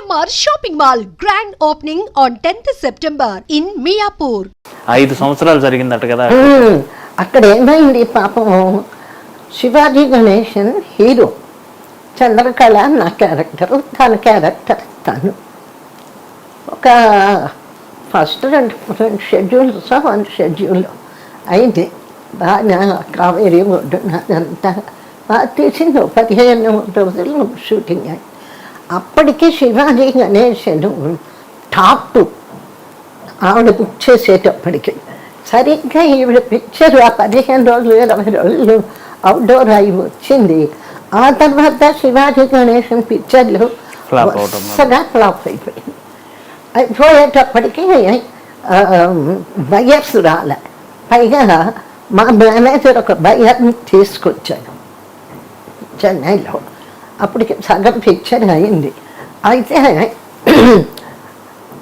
CMR shopping mall grand opening on 10th September in Miyapur ఐదు సంవత్సరాలు జరిగిందట కదా. అక్కడ ఏమైంది పాపం? శివాజీ గణేశన్ హీరో చంద్రకళ నా క్యారెక్టర్ తన క్యారెక్టర్ తను. ఒక ఫస్ట్ రెండు రెండు షెడ్యూల్స్ వన్ షెడ్యూల్ అయింది. బాగా కావేరి ఒడ్డున అదంతా బాగా తీసింది పదిహేను రోజులు షూటింగ్ అయింది. అప్పటికి శివాజీ గణేశన్ టాప్ టూ ఆవిడ బుక్ చేసేటప్పటికి సరిగ్గా ఈవిడ పిక్చర్ ఆ పదిహేను రోజులు ఇరవై రోజులు అవుట్డోర్ అయి వచ్చింది. ఆ తర్వాత శివాజీ గణేశన్ పిక్చర్లు. వరుసగా ఫ్లాప్ అయిపోయింది. అయిపోయేటప్పటికి బయర్స్ రాలే. పైగా మా మేనేజర్ ఒక బయర్ని తీసుకొచ్చాడు. చెన్నైలో. అప్పటికి సగం పిక్చర్ అయింది. అయితే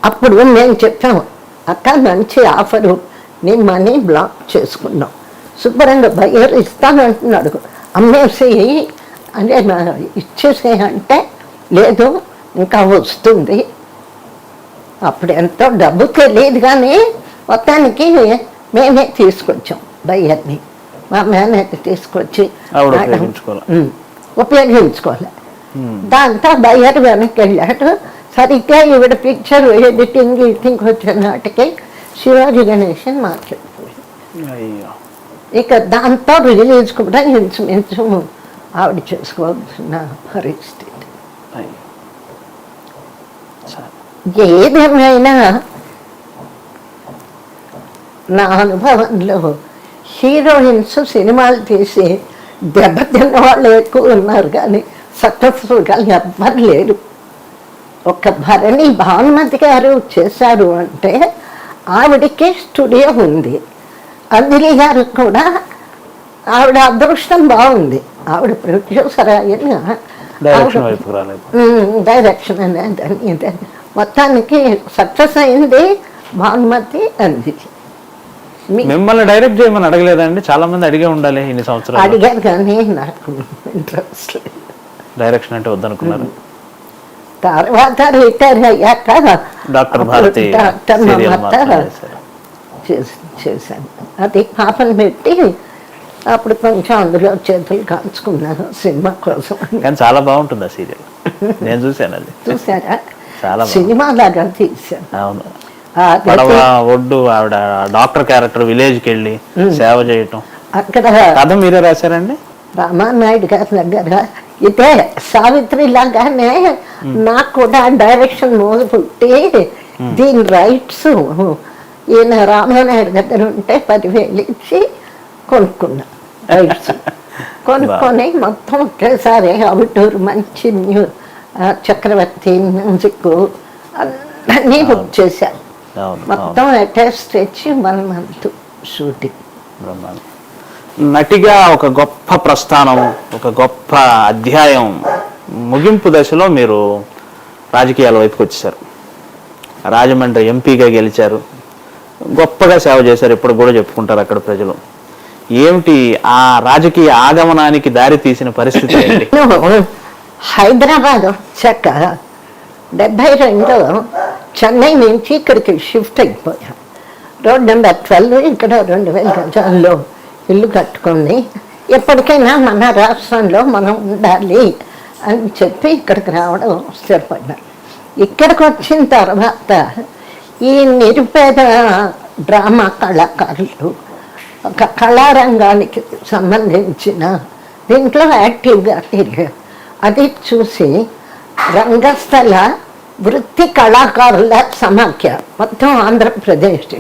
అప్పుడు మేము చెప్పాము అక్క మంచి ఆఫరు నీ మనీ బ్లాక్ చేసుకున్నాం. శుభ్రంగా బయ్యర్ ఇస్తానంటున్నాడు అమ్మేసి అంటే ఇచ్చేసే అంటే లేదు ఇంకా వస్తుంది. అప్పుడు ఎంతో డబ్బు తెలియదు కానీ మొత్తానికి మేమే తీసుకొచ్చాం బయ్యర్ని మా మేనేజర్ తీసుకొచ్చి ఉపయోగించుకోవాలి. దాంతో బయ్యర్ వెనక్కి వెళ్ళాడు సరిగ్గా ఈవిడ పిక్చర్ ఎడిటింగ్ ఎడిటింగ్ వచ్చిన నాటికి శివాజీ మార్కెట్ అయ్యో. ఇక దాంతో రిలీజ్ కూడా ఇంచుమించు ఆవిడ చేసుకోవాల్సిన పరిస్థితి. ఏదేమైనా నా అనుభవంలో హీరోయిన్స్ సినిమాలు తీసి దెబ్బతిన్న వాళ్ళు ఎక్కువ ఉన్నారు కానీ సక్సెస్ఫుల్గా ఎవ్వరు లేరు ఒక భరణి భానుమతి గారు చేశారు అంటే ఆవిడకి స్టూడియో ఉంది. అంజలి గారు కూడా ఆవిడ అదృష్టం బాగుంది. ఆవిడ ప్రొడ్యూసర్ అయిన డైరెక్షన్ అనేది. మొత్తానికి సక్సెస్ అయింది భానుమతి అంజలి మిమ్మల్ని డైరెక్ట్ చేయమని అడగలేదండి. చాలా మంది అడిగే ఉండాలి ఇన్ని సంవత్సరాలు. అడిగారు కానీ నాకు ఇంట్రెస్ట్ లేదు. డైరెక్షన్ అంటే వద్దనుకున్నారు. తర్వాత రిటైర్ అయ్యాక డాక్టర్ భారతి డాక్టర్ చేశాను అది పాపను పెట్టి అప్పుడు కొంచెం అందులో చేతులు కాల్చుకున్నాను సినిమా కోసం. కానీ చాలా బాగుంటుంది ఆ సీరియల్. నేను చూశాను అది. చూసారా చాలా. సినిమా లాగా తీశాను అవును. ఒడ్డు ఆవిడ డాక్టర్ క్యారెక్టర్ విలేజ్కి వెళ్ళి సేవ చేయటం. అక్కడ కథ మీరే రాశారండి? రామానాయుడు గారి దగ్గర ఇదే సావిత్రి లాగానే నాకు కూడా డైరెక్షన్ మోజు పుట్టి దీని రైట్స్ ఈయన రామానాయుడు దగ్గర ఉంటే పదివేలు ఇచ్చి కొనుక్కున్నా. రైట్స్ కొనుక్కొని మొత్తం ఒకేసారి అవుట్డోర్ మంచి న్యూ చక్రవర్తి మ్యూజిక్ అన్నీ బుక్ చేశాను అవును మొత్తం అటాచ్ తెచ్చి వన్ మంత్ షూటింగ్. నటిగా ఒక గొప్ప ప్రస్థానం ఒక గొప్ప అధ్యాయం ముగింపు దశలో మీరు రాజకీయాల వైపుకి వచ్చేసారు రాజమండ్రి ఎంపీగా గెలిచారు. గొప్పగా సేవ చేశారు. ఇప్పుడు కూడా చెప్పుకుంటారు అక్కడ ప్రజలు. ఏమిటి ఆ రాజకీయ ఆగమనానికి దారి తీసిన పరిస్థితి ఏంటి? హైదరాబాద్ వచ్చాక డెబ్బై రెండులో చెన్నై నుంచి ఇక్కడికి షిఫ్ట్ అయిపోయాం రోడ్ నెంబర్ ట్వెల్వ్ ఇక్కడ రెండు వేల గజాల్లో ఇల్లు కట్టుకొని ఎప్పటికైనా మన రాష్ట్రంలో మనం ఉండాలి అని చెప్పి ఇక్కడికి రావడం స్థిరపడ్డాను ఇక్కడికి వచ్చిన తర్వాత ఈ నిరుపేద డ్రామా కళాకారులు ఒక కళారంగానికి సంబంధించిన దీంట్లో యాక్టివ్గా తిరిగారు అది చూసి రంగస్థల వృత్తి కళాకారుల సమాఖ్య మొత్తం ఆంధ్రప్రదేశ్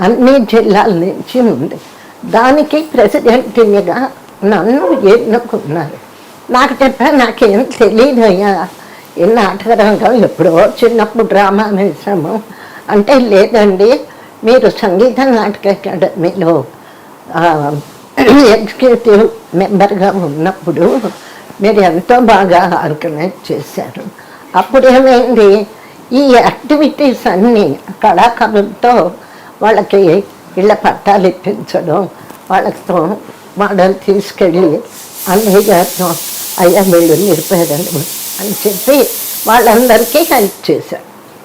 అన్ని జిల్లాల నుంచి ఉంది. దానికి ప్రెసిడెంట్గా నన్ను ఎన్నుకున్నారు. నాకు చెప్పా నాకేం తెలియదు అయ్యా ఈ నాటకరంగం ఎప్పుడో చిన్నప్పుడు డ్రామా వేసాము అంటే లేదండి మీరు సంగీత నాటక అకాడమీలో ఎగ్జిక్యూటివ్ మెంబర్గా ఉన్నప్పుడు మీరు ఎంతో బాగా ఆర్గనైజ్ చేశారు. అప్పుడు ఏమైంది ఈ యాక్టివిటీస్ అన్నీ కళాకారులతో వాళ్ళకి ఇళ్ళ పట్టాలు ఇప్పించడం వాళ్ళతో వాళ్ళని తీసుకెళ్ళి అన్నయ్య గారితో అయ్యా వీళ్ళు నిరుపేదలు అని చెప్పి వాళ్ళందరికీ హెల్ప్ చేశారు.